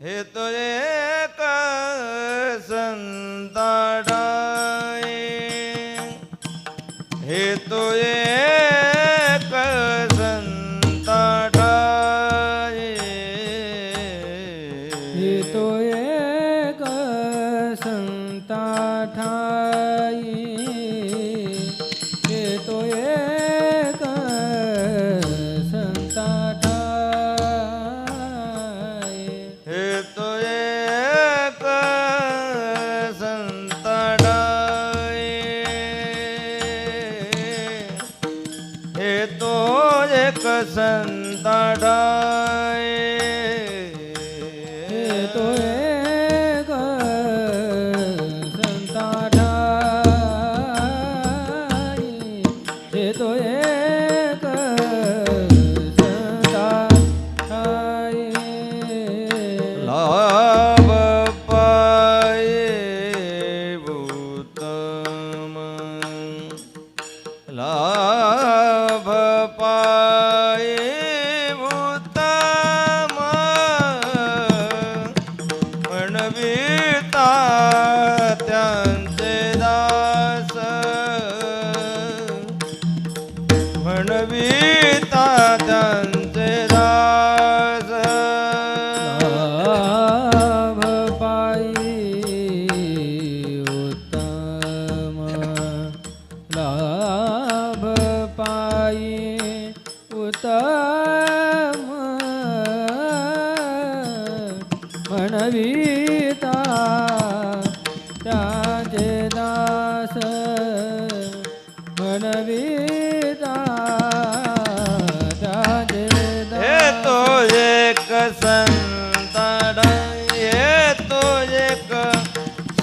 હે તો એ Genevieve!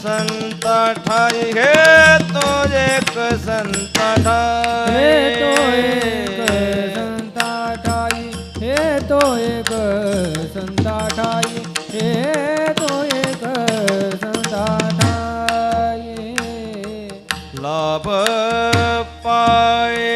સંતા ઠાઈ હે તો એક સંતા ઠાઈ તો એ ਲਾਭ ਪਾਏ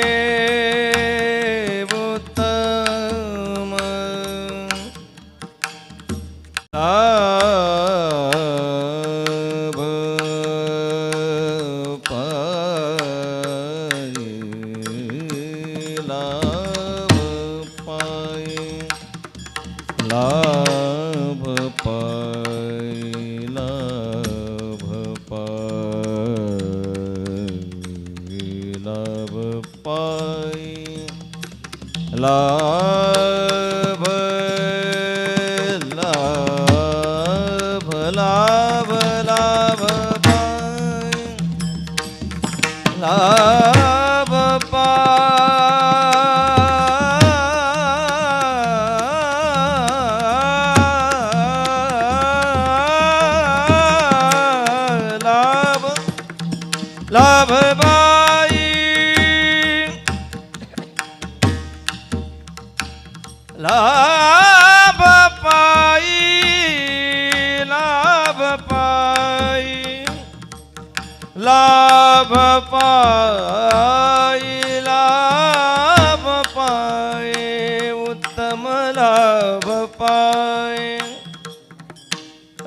love.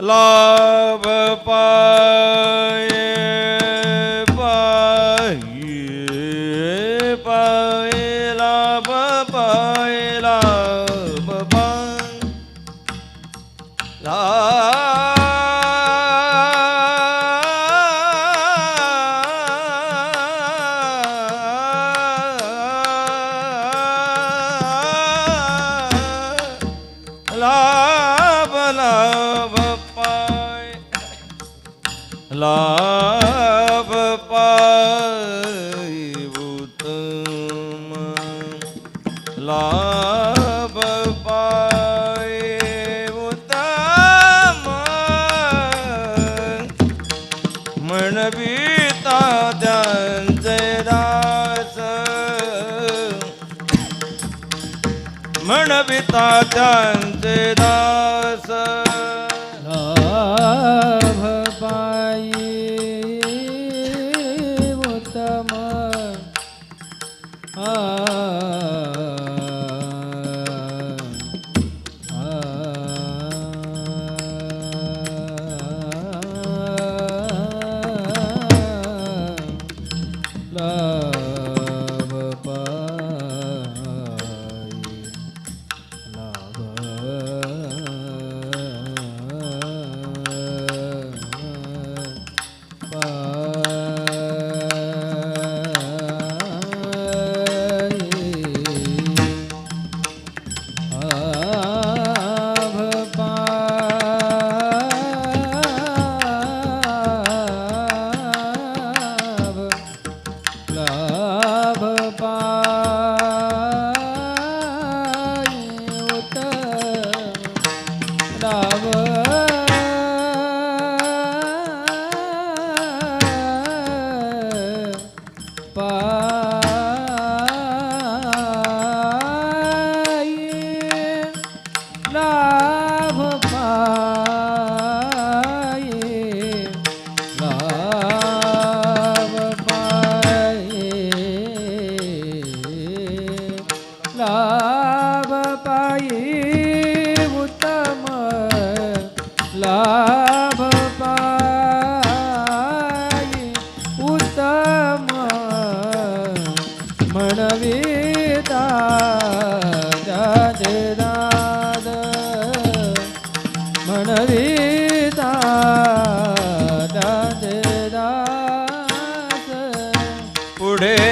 લાભ પાયે પાયે પાયે લાભ પાયે લાભ પાય લાભ love, love. पाय. लाभ पाय उत्तम. लाभ पाय उत्तम. म्हणविता त्यांजरास म्हणविता त्यांजरास love. Moreno.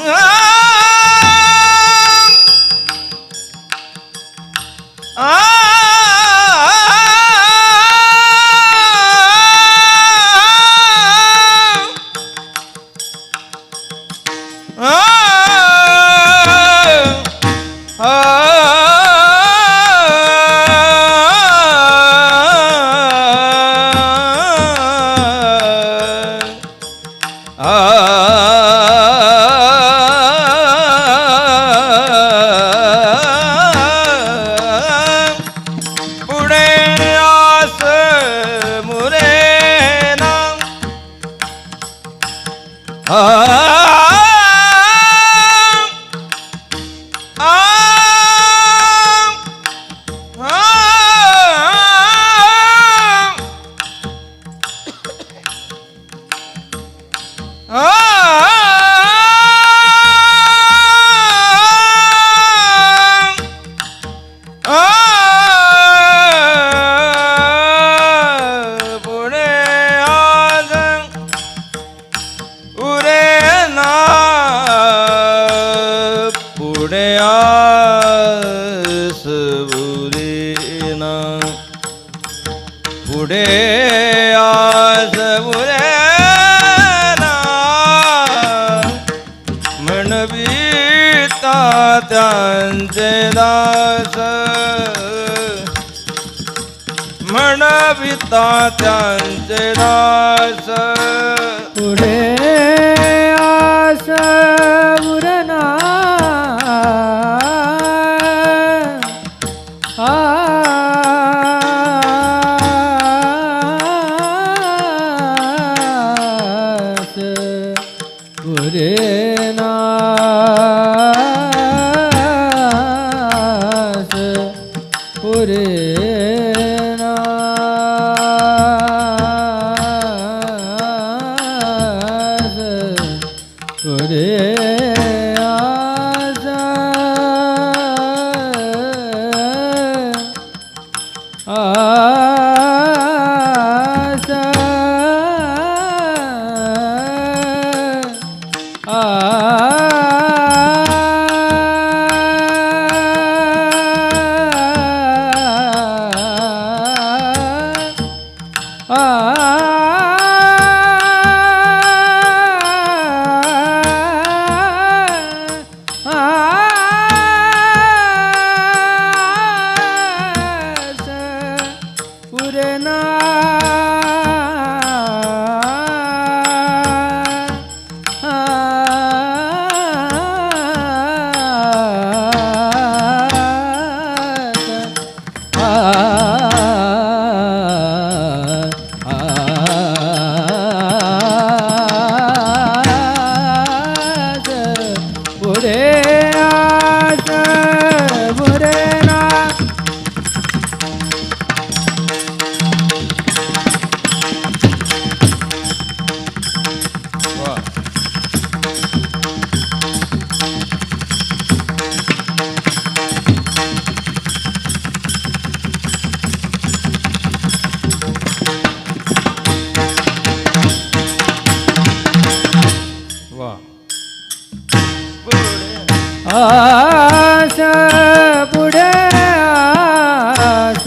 ah Oh! त्यांचे दास म्हणविता त्यांचे दास पुढे आस उरना Ah. आस पुढे आस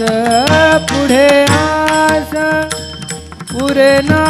पुढे आस पुरे ना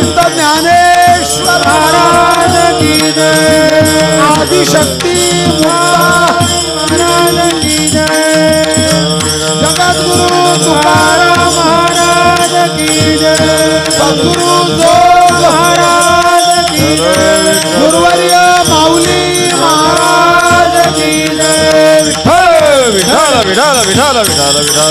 संत ज्ञानेश्वर आदिशक्ती जगद्गुरु तुकाराम सद्गुरु जोग गुरुवर्य माऊली महाराज की जय विठाल विठाल विठाल विठाल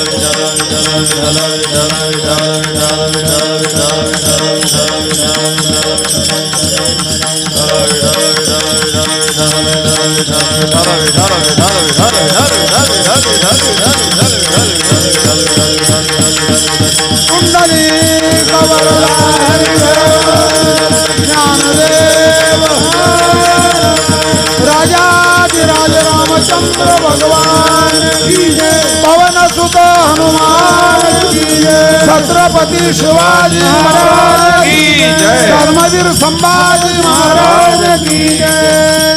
राजाधिराज रामचंद्र भगवान की जय। छत्रपती शिवाजी महाराज की जय. धर्मवीर संभाजी महाराज की जय